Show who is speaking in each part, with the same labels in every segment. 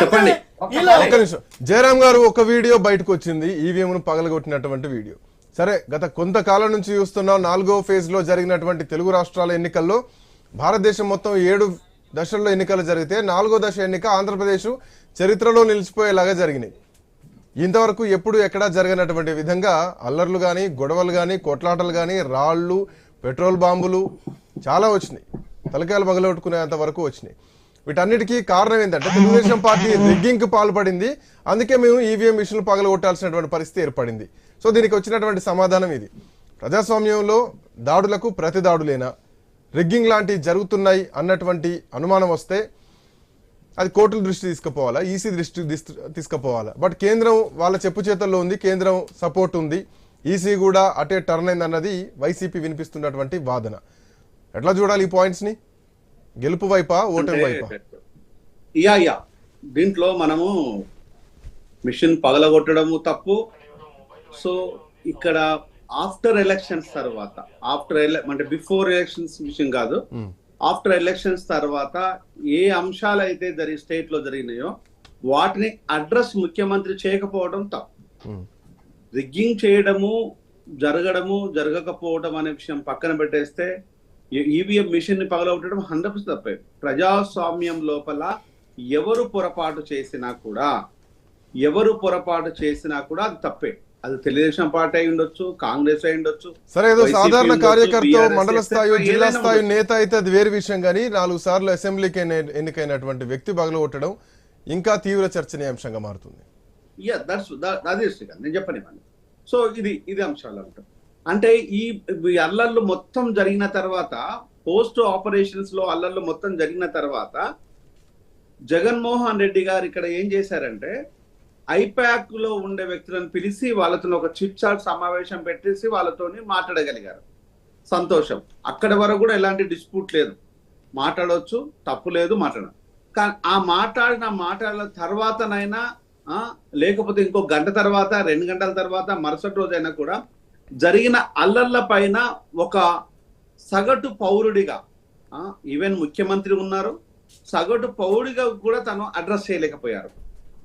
Speaker 1: చెప్పండి.
Speaker 2: నిమిషం. జయరాం గారు ఒక వీడియో బయటకు వచ్చింది ఈవీఎంను పగలగొట్టినటువంటి వీడియో. సరే గత కొంతకాలం నుంచి చూస్తున్నాం నాలుగో ఫేజ్లో జరిగినటువంటి తెలుగు రాష్ట్రాల ఎన్నికల్లో భారతదేశం మొత్తం ఏడు దశల్లో ఎన్నికలు జరిగితే నాలుగో దశ ఎన్నిక ఆంధ్రప్రదేశ్ చరిత్రలో నిలిచిపోయేలాగా జరిగినాయి. ఇంతవరకు ఎప్పుడు ఎక్కడా జరగనటువంటి విధంగా అల్లర్లు కానీ గొడవలు కానీ కొట్లాటలు కానీ రాళ్ళు పెట్రోల్ బాంబులు చాలా వచ్చినాయి. తలకాయలు పగలగొట్టుకునేంత వరకు వచ్చినాయి. వీటన్నిటికీ కారణం ఏంటంటే తెలుగుదేశం పార్టీ రిగ్గింగ్ పాల్పడింది. అందుకే మేము ఈవీఎం మిషన్లు పగలగొట్టాల్సినటువంటి పరిస్థితి ఏర్పడింది. సో దీనికి వచ్చినటువంటి సమాధానం ఇది. ప్రజాస్వామ్యంలో దాడులకు ప్రతి దాడులేనా రిగ్గింగ్ లాంటివి జరుగుతున్నాయి అన్నటువంటి అనుమానం వస్తే అది కోర్టుల దృష్టి తీసుకుపోవాలా? ఈసీ దృష్టి తీసుకుపోవాలా? బట్ కేంద్రం వాళ్ళ చెప్పు చేతుల్లో ఉంది కేంద్రం సపోర్ట్ ఉంది. ఈసీ కూడా అటే టర్న్ అయింది అన్నది వైసీపీ వినిపిస్తున్నటువంటి వాదన. ఎట్లా చూడాలి ఈ పాయింట్స్ని గెలుపు వైపా ఓటమి వైపా?
Speaker 1: Yeah yeah. దీంట్లో మనము మిషన్ పగలగొట్టడము తప్పు. సో ఇక్కడ ఆఫ్టర్ ఎలక్షన్స్ తర్వాత ఆఫ్టర్ అంటే బిఫోర్ ఎలక్షన్స్ విషయం కాదు. ఆఫ్టర్ ఎలక్షన్స్ తర్వాత ఏ అంశాలు అయితే జరిగి స్టేట్లో జరిగినాయో వాటిని అడ్రస్ ముఖ్యమంత్రి చేయకపోవడం తప్పు. రిగ్గింగ్ చేయడము జరగడము జరగకపోవడం అనే విషయం పక్కన పెట్టేస్తే ఈవీఎం మిషన్ని పగలగొట్టడం హండ్రెడ్ పర్సెంట్ తప్పే ప్రజాస్వామ్యం లోపల ఎవరు పొరపాటు చేసినా కూడా ఎవరు పొరపాటు చేసినా కూడా అది తప్పే అది తెలుగుదేశం పార్టీ అయి ఉండొచ్చు కాంగ్రెస్ అయి ఉండొచ్చు
Speaker 2: సరే ఏదో సాధారణ కార్యకర్త మండల స్థాయి. జిల్లా స్థాయి. నేత అయితే అది వేరే విషయం కానీ నాలుగు సార్లు అసెంబ్లీకి ఎన్ని- ఎన్నికైనటువంటి వ్యక్తి పగలగొట్టడం ఇంకా తీవ్ర చర్చనీయాంశంగా మారుతుంది
Speaker 1: యా దట్స్ నేను చెప్పనివ్వండి సో ఇది ఇది అంశాలు అంటాం అంటే ఈ అల్లర్లు మొత్తం జరిగిన తర్వాత పోస్ట్ ఆపరేషన్స్లో అల్లర్లు మొత్తం జరిగిన తర్వాత జగన్మోహన్ రెడ్డి గారు ఇక్కడ ఏం చేశారంటే ఐపాక్లో ఉండే వ్యక్తులను పిలిచి వాళ్ళతో ఒక చిట్ చాట్ సమావేశం పెట్టేసి వాళ్ళతోని మాట్లాడగలిగారు. సంతోషం. అక్కడి వరకు కూడా ఎలాంటి డిస్ప్యూట్ లేదు. మాట్లాడవచ్చు తప్పు లేదు మాట్లాడడం కానీ ఆ మాట్లాడిన మాట్లాడిన తర్వాతనైనా లేకపోతే ఇంకో గంట తర్వాత రెండు గంటల తర్వాత మరుసటి రోజైనా కూడా జరిగిన అల్లర్ల పైన ఒక సగటు పౌరుడిగా ఈవెన్ ముఖ్యమంత్రి ఉన్నారు సగటు పౌరుడిగా కూడా తను అడ్రస్ చేయలేకపోయారు.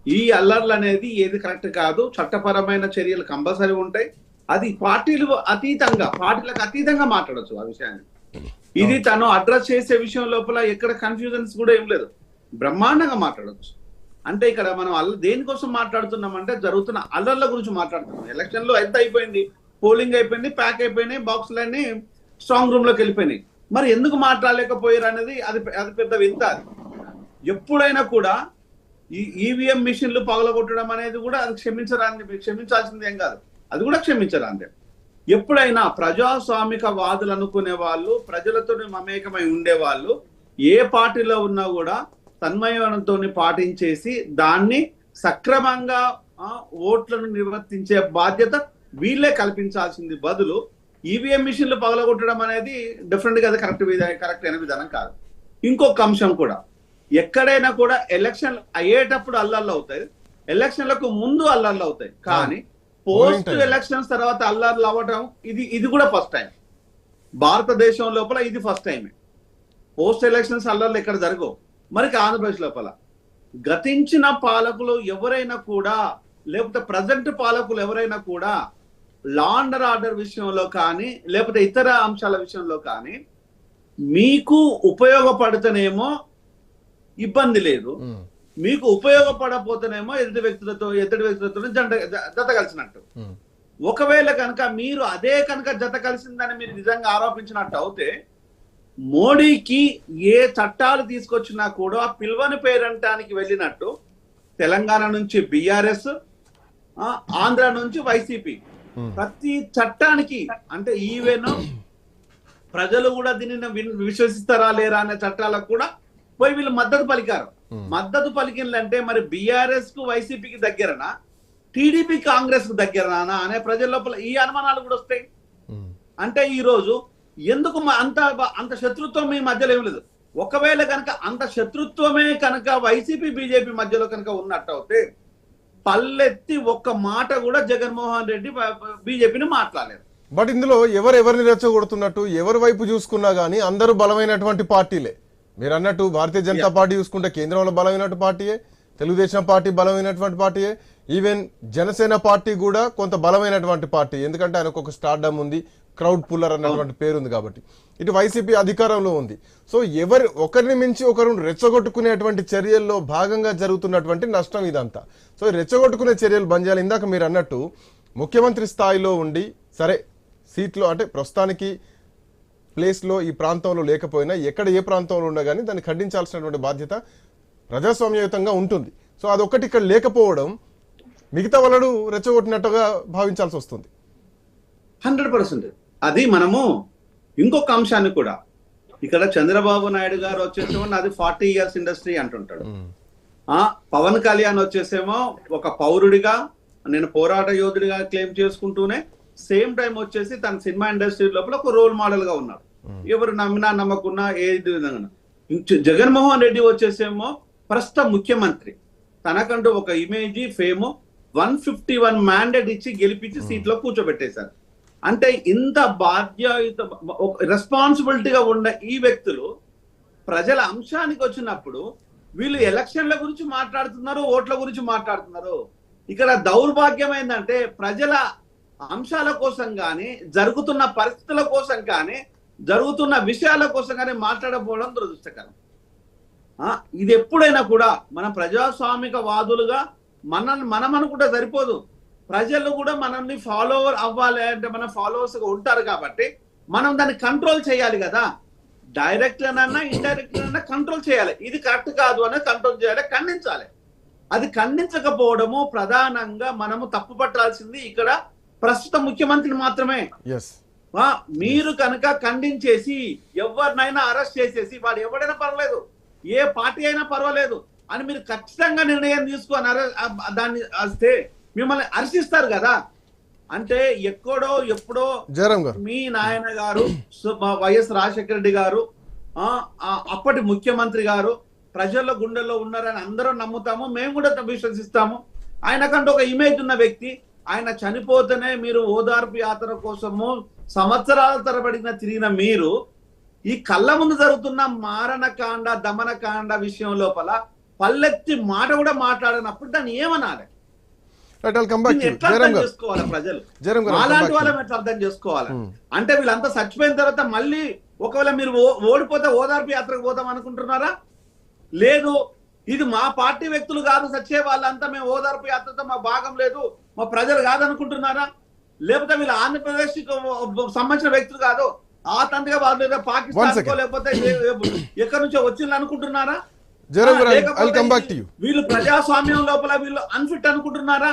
Speaker 1: ఈ అల్లర్లు అనేది ఏది కరెక్ట్ కాదు చట్టపరమైన చర్యలు కంపల్సరీ ఉంటాయి. అది పార్టీలు అతీతంగా పార్టీలకు అతీతంగా మాట్లాడొచ్చు ఆ విషయాన్ని. ఇది తను అడ్రస్ చేసే విషయం లోపల ఎక్కడ కన్ఫ్యూజన్స్ కూడా ఏం లేదు. బ్రహ్మాండంగా మాట్లాడొచ్చు. అంటే ఇక్కడ మనం అల్ల దేనికోసం మాట్లాడుతున్నాం అంటే జరుగుతున్న అల్లర్ల గురించి మాట్లాడుతున్నాం. ఎలక్షన్లో ఎంత అయిపోయింది? పోలింగ్ అయిపోయింది ప్యాక్ అయిపోయినాయి బాక్సులన్నీ స్ట్రాంగ్ రూమ్లోకి వెళ్ళిపోయినాయి. మరి ఎందుకు మాట్లాడలేకపోయారు అనేది అది అది పెద్ద వింత అది. ఎప్పుడైనా కూడా ఈ ఈవీఎం మిషన్లు పగలగొట్టడం అనేది కూడా అది క్షమించరాని క్షమించాల్సింది ఏం కాదు. అది కూడా క్షమించరాందే ఎప్పుడైనా ప్రజాస్వామిక వాదులు అనుకునే వాళ్ళు ప్రజలతో మమేకమై ఉండే వాళ్ళు ఏ పార్టీలో ఉన్నా కూడా తన్మయంతో పాటించేసి దాన్ని సక్రమంగా ఓట్లను నిర్వర్తించే బాధ్యత వీళ్ళే కల్పించాల్సింది బదులు ఈవీఎం మిషన్లు పగలగొట్టడం అనేది డిఫరెంట్గా కరెక్ట్ కరెక్ట్ అయిన విధానం కాదు. ఇంకొక అంశం కూడా ఎక్కడైనా కూడా ఎలక్షన్ అయ్యేటప్పుడు అల్లర్లు అవుతాయి. ఎలక్షన్లకు ముందు అల్లర్లు అవుతాయి. కానీ పోస్ట్. ఎలక్షన్స్ తర్వాత అల్లర్లు అవ్వడం ఇది ఇది కూడా ఫస్ట్ టైం భారతదేశం లోపల ఇది ఫస్ట్ టైమే పోస్ట్ ఎలక్షన్స్ అల్లర్లు ఎక్కడ జరగవు. మరి ఆంధ్రప్రదేశ్ లోపల. గతించిన పాలకులు ఎవరైనా కూడా లేకపోతే ప్రజెంట్ పాలకులు ఎవరైనా కూడా లా అండ్ ఆర్డర్ విషయంలో కానీ లేకపోతే ఇతర అంశాల విషయంలో కానీ మీకు ఉపయోగపడితేనేమో ఇబ్బంది లేదు. మీకు ఉపయోగపడపోతేనేమో ఎదుటి వ్యక్తులతో ఎదుటి వ్యక్తులతో జంట జత కలిసినట్టు. ఒకవేళ కనుక మీరు అదే కనుక జత కలిసిందని మీరు నిజంగా ఆరోపించినట్టు అవుతే మోడీకి ఏ చట్టాలు తీసుకొచ్చినా కూడా పిల్వని పేరంటానికి వెళ్ళినట్టు తెలంగాణ నుంచి బిఆర్ఎస్ ఆంధ్ర నుంచి వైసీపీ. ప్రతి చట్టానికి అంటే ఈవెన్ ప్రజలు కూడా దీనిని విశ్వసిస్తారా లేరా అనే చట్టాలకు కూడా పోయి వీళ్ళు మద్దతు పలికారు. మద్దతు పలికిందంటే మరి బిఆర్ఎస్కు వైసీపీకి దగ్గరనా టీడీపీ కాంగ్రెస్కు దగ్గరనా అనే ప్రజల లోపల ఈ అనుమానాలు కూడా వస్తాయి. అంటే ఈ రోజు ఎందుకు అంత అంత శత్రుత్వం మీ మధ్యలో ఏం లేదు ఒకవేళ కనుక అంత శత్రుత్వమే కనుక వైసీపీ బీజేపీ మధ్యలో కనుక ఉన్నట్టు అయితే పల్లెత్తి ఒక్క మాట కూడా జగన్మోహన్ రెడ్డి బీజేపీని మాట్లాడలేదు.
Speaker 2: బట్ ఇందులో ఎవరు ఎవరిని రెచ్చగొడుతున్నట్టు ఎవరి వైపు చూసుకున్నా గానీ అందరూ బలమైనటువంటి పార్టీలే. మీరు అన్నట్టు భారతీయ జనతా పార్టీ చూసుకుంటే కేంద్రంలో బలమైనటువంటి పార్టీయే. తెలుగుదేశం పార్టీ బలమైనటువంటి పార్టీయే ఈవెన్ జనసేన పార్టీ కూడా కొంత బలమైనటువంటి పార్టీ. ఎందుకంటే ఆయనకు ఒక స్టార్డమ్ ఉంది క్రౌడ్ పుల్లర్ అన్నటువంటి పేరు ఉంది కాబట్టి. ఇటు వైసీపీ అధికారంలో ఉంది. సో ఎవరి ఒకరిని మించి ఒకరు రెచ్చగొట్టుకునేటువంటి చర్యల్లో భాగంగా జరుగుతున్నటువంటి నష్టం ఇదంతా. సో రెచ్చగొట్టుకునే చర్యలు బంద్ చేయాలి ఇందాక మీరు అన్నట్టు ముఖ్యమంత్రి స్థాయిలో ఉండి సరే సీట్లో అంటే ప్రస్తుతానికి ప్లేస్లో ఈ ప్రాంతంలో లేకపోయినా ఎక్కడ ఏ ప్రాంతంలో ఉన్నా కానీ దాన్ని ఖండించాల్సినటువంటి బాధ్యత ప్రజాస్వామ్యయుతంగా ఉంటుంది. సో అదొక్కటి ఇక్కడ లేకపోవడం మిగతా వాళ్ళను రెచ్చగొట్టినట్టుగా భావించాల్సి వస్తుంది.
Speaker 1: Hundred percent. అది మనము ఇంకొక అంశాన్ని కూడా. ఇక్కడ చంద్రబాబు నాయుడు గారు వచ్చేసేమో నాది ఫార్టీ ఇయర్స్ ఇండస్ట్రీ అంటుంటాడు. ఆ పవన్ కళ్యాణ్ వచ్చేసేమో ఒక పౌరుడిగా నేను పోరాట యోధుడిగా క్లెయిమ్ చేసుకుంటూనే సేమ్ టైం వచ్చేసి తన సినిమా ఇండస్ట్రీ లోపల ఒక రోల్ మోడల్గా ఉన్నాడు ఎవరు నమ్మినా నమ్మకున్నా ఏది విధంగా జగన్మోహన్ రెడ్డి వచ్చేసేమో ప్రస్తుత ముఖ్యమంత్రి. తనకంటూ ఒక image fame one fifty one mandate ఇచ్చి గెలిపించి సీట్లో కూర్చోబెట్టేశారు. అంటే ఇంత బాధ్యత రెస్పాన్సిబిలిటీగా ఉన్న ఈ వ్యక్తులు ప్రజల అంశానికి వచ్చినప్పుడు వీళ్ళు ఎలక్షన్ల గురించి మాట్లాడుతున్నారు ఓట్ల గురించి మాట్లాడుతున్నారు. ఇక్కడ దౌర్భాగ్యం ఏంటంటే ప్రజల అంశాల కోసం కానీ జరుగుతున్న పరిస్థితుల కోసం కానీ జరుగుతున్న విషయాల కోసం కానీ మాట్లాడకపోవడం దురదృష్టకరం. ఇది ఎప్పుడైనా కూడా మన ప్రజాస్వామిక వాదులుగా మన మనం అనుకుంటే సరిపోదు. ప్రజలు కూడా మనల్ని ఫాలో అవ్వాలి అంటే మన ఫాలోవర్స్ ఉంటారు కాబట్టి మనం దాన్ని కంట్రోల్ చేయాలి కదా. డైరెక్ట్ అన్నా ఇండైరెక్ట్ అన్నా కంట్రోల్ చేయాలి. ఇది కరెక్ట్ కాదు అనేది కంట్రోల్ చేయాలి ఖండించాలి. అది ఖండించకపోవడము ప్రధానంగా మనము తప్పు పట్టాల్సింది ఇక్కడ ప్రస్తుత ముఖ్యమంత్రిని మాత్రమే. మీరు కనుక ఖండించేసి ఎవరినైనా అరెస్ట్ చేసేసి వాడు ఎవడైనా పర్వాలేదు. ఏ పార్టీ అయినా పర్వాలేదు అని మీరు ఖచ్చితంగా నిర్ణయం తీసుకొని దాన్ని వస్తే మిమ్మల్ని హర్షిస్తారు కదా. అంటే ఎక్కడో ఎప్పుడో మీ నాయన గారు వైఎస్ రాజశేఖర రెడ్డి గారు అప్పటి ముఖ్యమంత్రి గారు ప్రజల గుండెల్లో ఉన్నారని అందరం నమ్ముతాము. మేము కూడా విశ్వసిస్తాము ఆయనకంటూ ఒక ఇమేజ్ ఉన్న వ్యక్తి. ఆయన చనిపోతేనే మీరు ఓదార్పు యాత్ర కోసము సంవత్సరాల తరబడిన తిరిగిన మీరు ఈ కళ్ళ ముందు జరుగుతున్న మారణకాండ దమనకాండ విషయం లోపల పల్లెత్తి మాట కూడా మాట్లాడినప్పుడు దాన్ని ఏమనాలి? చేసుకోవాలి ప్రజలు? అలాంటి వాళ్ళని. ఎట్లా అర్థం చేసుకోవాలి?
Speaker 2: Hmm.
Speaker 1: అంటే వీళ్ళంతా చచ్చిపోయిన తర్వాత మళ్ళీ ఒకవేళ మీరు ఓడిపోతే ఓదార్పు యాత్రకు పోతాం అనుకుంటున్నారా? లేదు. ఇది మా పార్టీ వ్యక్తులు కాదు చచ్చే వాళ్ళంతా మేము ఓదార్పు యాత్రతో మా భాగం లేదు మా ప్రజలు కాదనుకుంటున్నారా? లేకపోతే వీళ్ళు ఆంధ్రప్రదేశ్ సంబంధించిన వ్యక్తులు కాదు ఆ తండ్రిగా వాళ్ళు పాకిస్తాన్. లేకపోతే ఎక్కడి నుంచో వచ్చింది అనుకుంటున్నారా? వీళ్ళు ప్రజాస్వామ్యం లోపల వీళ్ళు అన్ఫిట్ అనుకుంటున్నారా?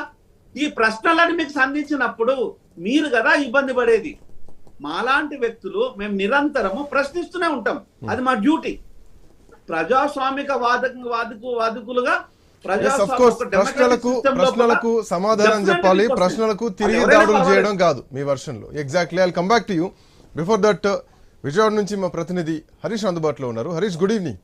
Speaker 1: ఈ ప్రశ్నలని మీకు సంధించినప్పుడు మీరు కదా ఇబ్బంది పడేది. మాలాంటి వ్యక్తులు మేము నిరంతరము ప్రశ్నిస్తూనే ఉంటాం. అది మా డ్యూటీ. ప్రజాస్వామిక వాదక వాదకు వాదకులుగా
Speaker 2: కోర్స్ ప్రశ్నలకు ప్రశ్నలకు సమాధానం చెప్పాలి. ప్రశ్నలకు తిరిగి దాడులు చేయడం కాదు మీ వర్షన్లో exactly I come back to you before that Vijayawada నుంచి మా ప్రతినిధి హరీష్ అందుబాటులో ఉన్నారు. Harish good evening